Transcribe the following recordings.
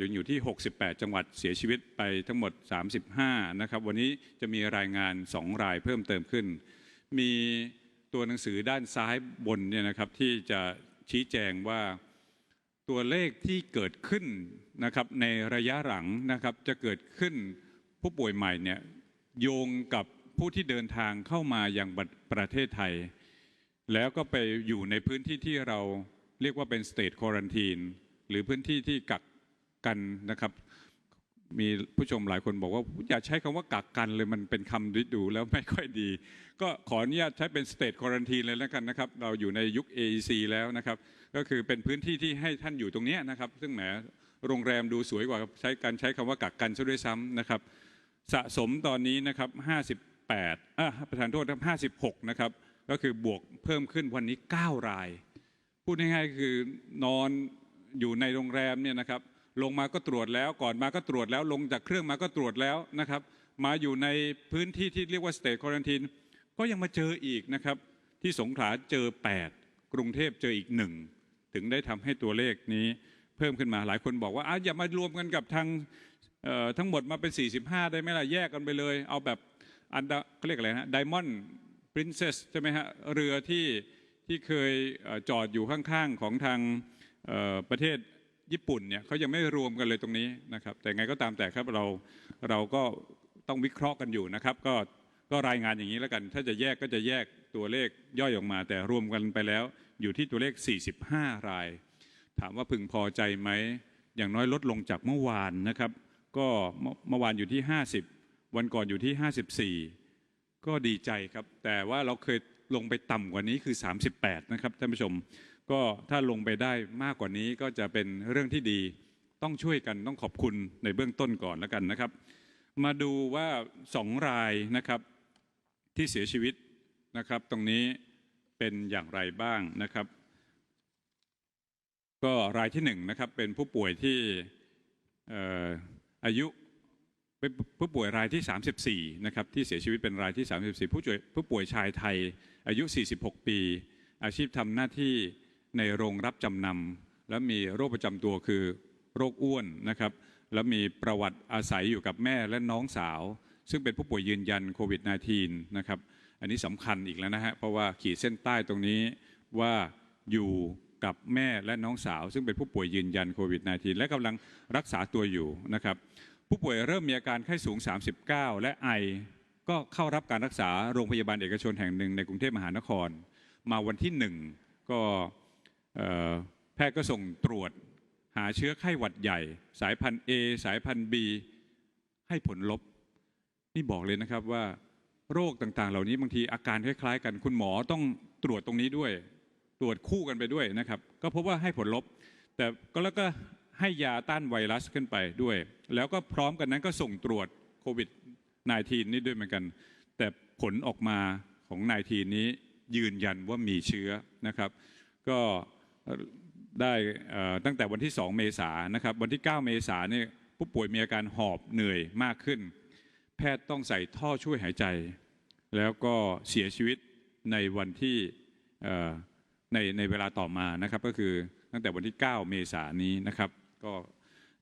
ยังอยู่ที่ 68 จังหวัดเสียชีวิตไปทั้งหมด 35 นะครับ วันนี้จะมีรายงาน 2 รายเพิ่มเติมขึ้น มีตัวหนังสือด้านซ้ายบนเนี่ยนะครับที่จะชี้แจงว่าตัวเลขที่เกิดขึ้นนะครับในระยะหลังนะครับจะเกิดขึ้นผู้ป่วยใหม่เนี่ยโยงกับผู้ที่เดินทางเข้ามาอย่างประเทศไทย แล้วก็ไปอยู่ในพื้นที่ที่เราเรียกว่าเป็น state quarantine หรือพื้นที่ที่กัก กันนะครับ มีผู้ชมหลายคนบอกว่าอย่าใช้คำว่ากักกันเลยมันเป็นคำดูแล้วไม่ค่อยดี ก็ขออนุญาตใช้เป็น state quarantine เลยแล้วกันนะครับ เราอยู่ในยุค AEC แล้วนะครับ ก็คือเป็นพื้นที่ที่ให้ท่านอยู่ตรงนี้นะครับ ซึ่งแหมโรงแรมดูสวยกว่าใช้การใช้คำว่ากักกันซะด้วยซ้ำนะครับ สะสมตอนนี้นะครับ 58อะประธานโทษครับ56 นะครับ ก็คือบวกเพิ่มขึ้นวันนี้ 9 ราย พูดง่ายๆคือนอนอยู่ในโรงแรมเนี่ยนะครับ ลงมาก็ตรวจแล้ว ก่อนมาก็ตรวจแล้ว ลงจากเครื่องมาก็ตรวจแล้วนะครับ มาอยู่ในพื้นที่ที่เรียกว่า state quarantine ก็ยังมาเจออีกนะครับ ที่สงขลาเจอ 8 กรุงเทพเจออีกหนึ่งถึงได้ทำให้ตัวเลขนี้เพิ่มขึ้นมาหลายคนบอกว่าออย่ามารวมกันกับทางทั้งหมดมาเป็น 45 ได้ไหมล่ะแยกกันไปเลย เอาแบบอันเขาเรียกอะไรนะไดมอนด์ปรินเซสใช่ไหมฮะเรือที่ที่เคยอจอดอยู่ข้างๆ ของทางประเทศ ญี่ปุ่นเนี่ยเขายังไม่รวมกันเลยตรงนี้นะครับแต่ไงก็ตามแต่ครับเราเราก็ต้องวิเคราะห์กันอยู่นะครับ ก็ก็รายงานอย่างนี้แล้วกัน ถ้าจะแยกก็จะแยกตัวเลขย่อยออกมา แต่รวมกันไปแล้วอยู่ที่ตัวเลข 45 ราย ถามว่าพึงพอใจไหมอย่างน้อยลดลงจากเมื่อวานนะครับ ก็เมื่อเมื่อวานอยู่ที่ 50 วันก่อนอยู่ที่ 54 ก็ดีใจครับ แต่ว่าเราเคยลงไปต่ำกว่านี้คือ 38 นะครับท่านผู้ชม ก็ถ้าลงไปได้มากกว่านี้ก็จะเป็นเรื่องที่ดี ต้องช่วยกันต้องขอบคุณในเบื้องต้นก่อนแล้วกันนะครับ มาดูว่าสองรายนะครับที่เสียชีวิตนะครับ ตรงนี้เป็นอย่างไรบ้างนะครับ ก็รายที่หนึ่งนะครับเป็นผู้ป่วยที่เอ่ออายุเป็นผู้ป่วยรายที่ 34นะครับที่เสียชีวิตเป็นรายที่ 34 ผู้ป่วยผู้ป่วยชายไทย อายุ 46 ปี อาชีพทำหน้าที่ ในโรงรับจำนำและมีโรคประจำตัวคือโรคอ้วนนะครับ แล้วมีประวัติอาศัยอยู่กับแม่และน้องสาว ซึ่งเป็นผู้ป่วยยืนยันโควิด -19 นะครับ อันนี้สำคัญอีกแล้วนะฮะ เพราะว่าขีดเส้นใต้ตรงนี้ว่าอยู่กับแม่และน้องสาว ซึ่งเป็นผู้ป่วยยืนยันโควิด -19 และกำลังรักษาตัวอยู่นะครับผู้ป่วยเริ่มมีอาการไข้สูง 39 และไอ ก็เข้ารับการรักษาโรงพยาบาลเอกชนแห่งหนึ่งในกรุงเทพมหานคร มาวันที่หนึ่งก็ แพทย์ก็ส่งตรวจหาเชื้อไข้หวัดใหญ่ สายพันธุ์ A สายพันธุ์ B ให้ผลลบ นี่บอกเลยนะครับว่าโรคต่างๆ เหล่านี้บางทีอาการคล้ายๆ กัน คุณหมอต้องตรวจตรงนี้ด้วย ตรวจคู่กันไปด้วยนะครับ ก็พบว่าให้ผลลบ แต่ก็แล้วก็ให้ยาต้านไวรัสขึ้นไปด้วย แล้วก็พร้อมกันนั้นก็ส่งตรวจโควิด -19 นี่ด้วยเหมือนกัน แต่ผลออกมาของ -19 นี้ยืนยันว่ามีเชื้อนะครับ ก็ ได้ตั้งแต่วันที่ 2 เมษายนนะครับ วันที่ 9 เมษายนเนี่ยผู้ป่วยมีอาการหอบเหนื่อยมากขึ้น แพทย์ต้องใส่ท่อช่วยหายใจ แล้วก็เสียชีวิตในวันที่ในในเวลาต่อมานะครับ ก็คือตั้งแต่วันที่ 9 เมษายนนี้นะครับ ก็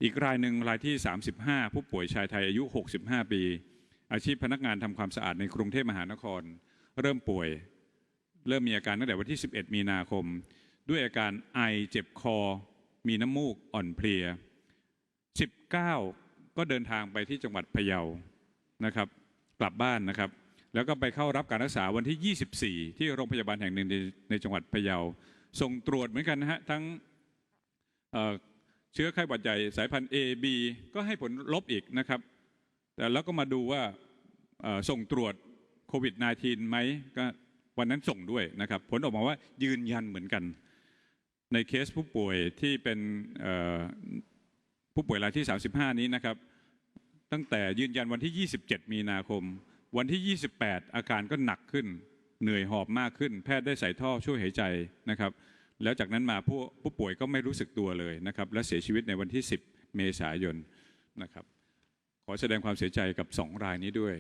อีกรายหนึ่งรายที่ 35 ผู้ป่วยชายไทยอายุ 65 ปี อาชีพพนักงานทำความสะอาดในกรุงเทพมหานคร เริ่มป่วย เริ่มมีอาการตั้งแต่วันที่ 11 มีนาคม ด้วยอาการไอเจ็บคอ มีน้ำมูกอ่อนเพลีย 19 ก็เดินทางไปที่จังหวัดพะเยานะครับ กลับบ้านนะครับ แล้วก็ไปเข้ารับการรักษาวันที่ 24 ที่โรงพยาบาลแห่งหนึ่งในในจังหวัดพะเยา ส่งตรวจเหมือนกันนะฮะทั้งเเชื้อไข้หวัดใหญ่สายพันธุ์ A B ก็ให้ผลลบอีกนะครับ แต่แล้วก็มาดูว่าส่งตรวจโควิด -19 ไหมก็วันนั้นส่งด้วยนะครับ ผลออกมาว่ายืนยันเหมือนกัน ในเคสผู้ป่วยที่เป็นผู้ป่วยรายที่ 35 นี้นะครับ ตั้งแต่ยืนยันวันที่ 27 มีนาคม วันที่ 28 อาการก็หนักขึ้น เหนื่อยหอบมากขึ้น แพทย์ได้ใส่ท่อช่วยหายใจนะครับ แล้วจากนั้นมาผู้ผู้ป่วยก็ไม่รู้สึกตัวเลยนะครับ และเสียชีวิตในวันที่ 10 เมษายนนะครับ ขอแสดงความเสียใจกับ 2 รายนี้ด้วย